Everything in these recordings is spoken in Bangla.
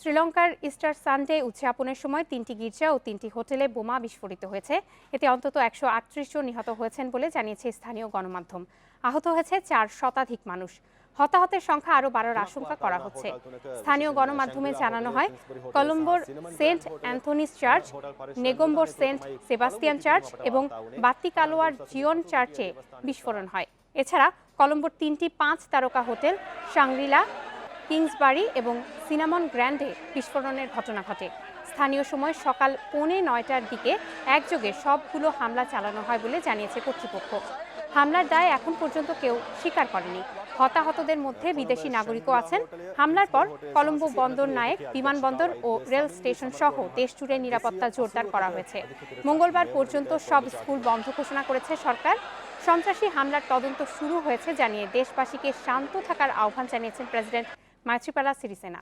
শ্রীলঙ্কার ইস্টার সানডে উদযাপনের সময় তিনটি গির্জা ও তিনটি হোটেলে বোমা বিস্ফোরিত হয়েছে। এতে অন্তত একশো আটত্রিশ জন নিহত হয়েছেন বলে জানিয়েছে স্থানীয় গণমাধ্যম। আহত হয়েছে চার শতাধিক মানুষ। হতাহতের সংখ্যা আরও বাড়ার আশঙ্কা করা হচ্ছে। স্থানীয় গণমাধ্যমে জানানো হয়, কলম্বোর সেন্ট অ্যান্থনিস চার্চ, নেগম্বোর সেন্ট সেবাস্তিয়ান চার্চ এবং বাত্তিকালোয়ার জিওন চার্চে বিস্ফোরণ হয়। এছাড়া কলম্বোর তিনটি পাঁচ তারকা হোটেল সাংরিলা কিংসবারি এবং সিনামন গ্র্যান্ডে বিস্ফোরণের ঘটনা ঘটে। স্থানীয় সময় সকাল পৌনে নয়টার দিকে একযোগে সবগুলো হামলা চালানো হয় বলে জানিয়েছে কর্তৃপক্ষ। হামলার দায় এখন পর্যন্ত কেউ স্বীকার করেনি। হতাহতদের মধ্যে বিদেশি নাগরিকও আছেন। হামলার পর কলম্বো বন্দর নায়েক, বিমানবন্দর ও রেল স্টেশন সহ দেশ জুড়ে নিরাপত্তা জোরদার করা হয়েছে। মঙ্গলবার পর্যন্ত সব স্কুল বন্ধ ঘোষণা করেছে সরকার। সন্ত্রাসী হামলার তদন্ত শুরু হয়েছে জানিয়ে দেশবাসীকে শান্ত থাকার আহ্বান জানিয়েছেন president Maithripala Sirisena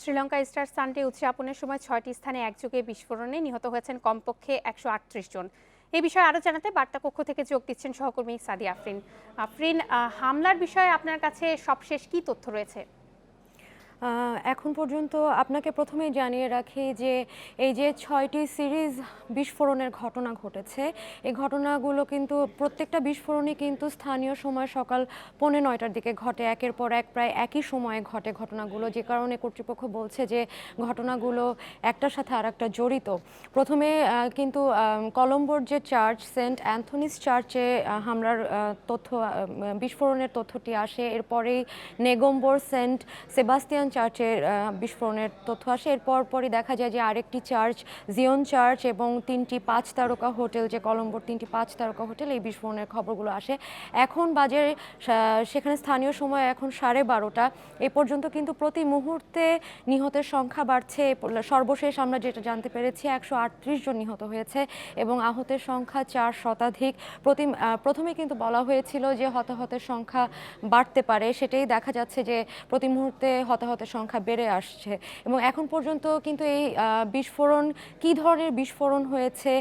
Sri Lanka Easter Sunday উদযাপনের সময় ছয়টি স্থানে একযোগে বিস্ফোরণে নিহত হয়েছেন কমপক্ষে একশো আটত্রিশ জন। এই বিষয়ে আরও জানাতে বার্তা কক্ষ থেকে যোগ দিচ্ছেন সহকর্মী সাদি আফরিন। আফরিন হামলার বিষয়ে আপনার কাছে সবশেষ কি তথ্য রয়েছে? এখন পর্যন্ত আপনাকে প্রথমেই জানিয়ে রাখি যে এই যে ছয়টি সিরিজ বিস্ফোরণের ঘটনা ঘটেছে, এই ঘটনাগুলো কিন্তু প্রত্যেকটা বিস্ফোরণই কিন্তু স্থানীয় সময় সকাল পৌনে নয়টার দিকে ঘটে। একের পর এক প্রায় একই সময়ে ঘটে ঘটনাগুলো, যে কারণে কর্তৃপক্ষ বলছে যে ঘটনাগুলো একটার সাথে আর একটা জড়িত। প্রথমে কিন্তু কলম্বোর যে চার্চ, সেন্ট অ্যান্থনিস চার্চে হামলার তথ্য বিস্ফোরণের তথ্যটি আসে। এরপরেই নেগম্বোর সেন্ট সেবাস্তিয়ান চার্চের বিস্ফোরণের তথ্য আসে। এরপর পরই দেখা যায় যে আরেকটি চার্চ জিওন চার্চ এবং তিনটি পাঁচ তারকা হোটেল, যে কলম্বোর তিনটি পাঁচ তারকা হোটেল, এই বিস্ফোরণের খবরগুলো আসে। এখন বাজে সেখানে স্থানীয় সময় এখন সাড়ে বারোটা। এ পর্যন্ত কিন্তু প্রতি মুহূর্তে নিহতের সংখ্যা বাড়ছে। সর্বশেষ আমরা যেটা জানতে পেরেছি, একশো আটত্রিশ জন নিহত হয়েছে এবং আহতের সংখ্যা চার শতাধিক। প্রতি প্রথমে কিন্তু বলা হয়েছিল যে হতাহতের সংখ্যা বাড়তে পারে। সেটাই দেখা যাচ্ছে যে প্রতি মুহূর্তে হতাহতের সংখ্যা বেড়ে আসছে। এবং এখন পর্যন্ত কিন্তু এই বিস্ফোরণ, কি ধরনের বিস্ফোরণ হয়েছে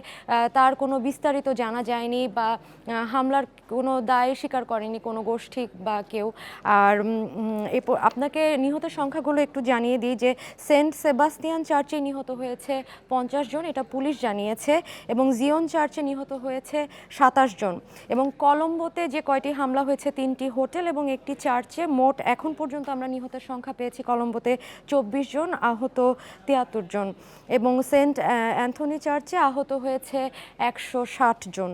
তার কোনো বিস্তারিত জানা যায়নি বা হামলার কোনো দায় স্বীকার করেনি কোনো গোষ্ঠী বা কেউ। আর আপনাকে নিহতের সংখ্যাগুলো একটু জানিয়ে দিই যে সেন্ট সেবাস্তিয়ান চার্চে নিহত হয়েছে পঞ্চাশ জন, এটা পুলিশ জানিয়েছে, এবং জিওন চার্চে নিহত হয়েছে সাতাশ জন। এবং কলম্বোতে যে কয়টি হামলা হয়েছে তিনটি হোটেল এবং একটি চার্চে মোট এখন পর্যন্ত আমরা নিহতের সংখ্যা পেয়েছি কলম্বোতে চব্বিশ জন আহত তিয়াত্তর জন এবং সেন্ট অ্যান্থনি চার্চে আহত হয়েছে একশো ষাট জন।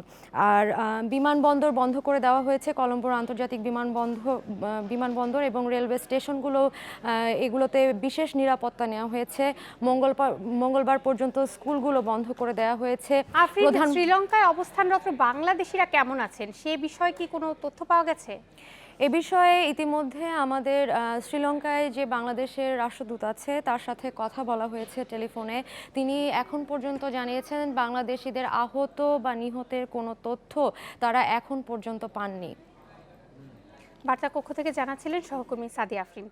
আর বিমানবন্দর বন্ধ করে দেওয়া হয়েছে কলম্বোর আন্তর্জাতিক বিমানবন্ধ বিমানবন্দর এবং রেলওয়ে স্টেশনগুলো এগুলোতে বিশেষ নিরাপত্তা নেওয়া হয়েছে। মঙ্গলবার মঙ্গলবার পর্যন্ত স্কুলগুলো বন্ধ করে দেওয়া হয়েছে। শ্রীলঙ্কায় অবস্থানরত বাংলাদেশিরা কেমন আছেন? সে বিষয়ে কি কোনো তথ্য পাওয়া গেছে? এ বিষয়ে ইতিমধ্যে আমাদের শ্রীলঙ্কায় যে বাংলাদেশের রাষ্ট্রদূত আছে, তার সাথে কথা বলা হয়েছে টেলিফোনে। তিনি এখন পর্যন্ত জানিয়েছেন, বাংলাদেশিদের আহত বা নিহতের কোনো তথ্য তারা এখন পর্যন্ত পাননি। বার্তা কক্ষ থেকে জানাচ্ছিলেন সহকর্মী সাদি আফরিন।